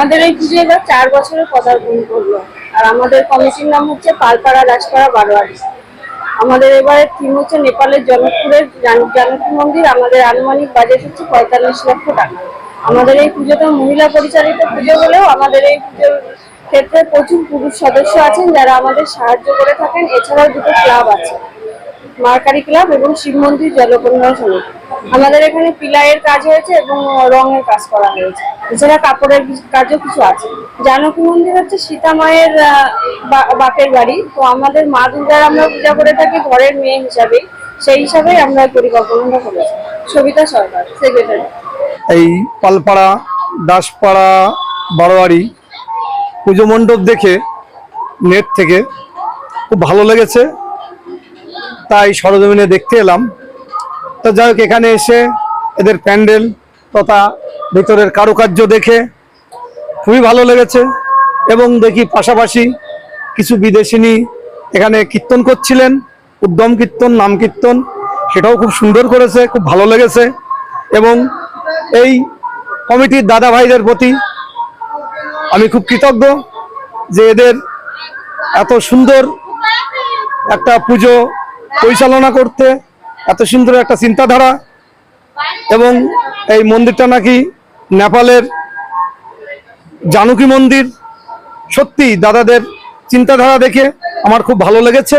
আমাদের এই পুজো এবার চার বছরের পদার্পণ করল। আর আমাদের কমিটির নাম হচ্ছে পালপাড়া রাজপাড়া বারোয়ারি। আমাদের এবারে থিম হচ্ছে নেপালের জনকপুরের জান- জানকী মন্দির। আমাদের আনুমানিক বাজেট হচ্ছে পঁয়তাল্লিশ লক্ষ টাকা। আমাদের এই পুজোটা মহিলা পরিচালিত পুজো হলেও আমাদের এই পুজোর ক্ষেত্রে প্রচুর পুরুষ সদস্য আছেন যারা আমাদের সাহায্য করে থাকেন। এছাড়াও দুটো ক্লাব আছে। মার্কারি ক্লাব এবং শিব মন্দির জলকন্যা সমিতি। আমাদের এখানে পিলাইয়ের কাজ হয়েছে এবং রঙের কাজ করা হয়েছে। এছাড়া কাপড়ের কাজও কিছু আছে। জানকী মন্দির হচ্ছে সীতা মায়ের বাপের বাড়ি। তো আমাদের মা দুর্গার আমরা পূজা করে থাকি ঘরের মেয়ে হিসাবে সেই হিসাবেই আমরা পরিকল্পনাটা করেছি। সবিতা সরকার সেক্রেটারি এই পালপাড়া, দাসপাড়া, বারোয়ারি পুজো মণ্ডপ দেখে নেট থেকে খুব ভালো লেগেছে। তাই সরজমিনে দেখতে এলাম। তো যাই এখানে এসে এদের প্যান্ডেল তথা ভিতরের কারুকার্য দেখে খুবই ভালো লেগেছে এবং দেখি পাশাপাশি কিছু বিদেশিনী এখানে কীর্তন করছিলেন, উদ্যম কীর্তন, নাম কীর্তন, সেটাও খুব সুন্দর করেছে, খুব ভালো লেগেছে এবং এই কমিটির দাদা ভাইদের প্রতি আমি খুব কৃতজ্ঞ যে এদের এত সুন্দর একটা পুজো পরিচালনা করতে এত সুন্দর একটা চিন্তাধারা এবং এই মন্দিরটা নাকি নেপালের জানুকি মন্দির। সত্যি দাদাদের চিন্তাধারা দেখে আমার খুব ভালো লেগেছে।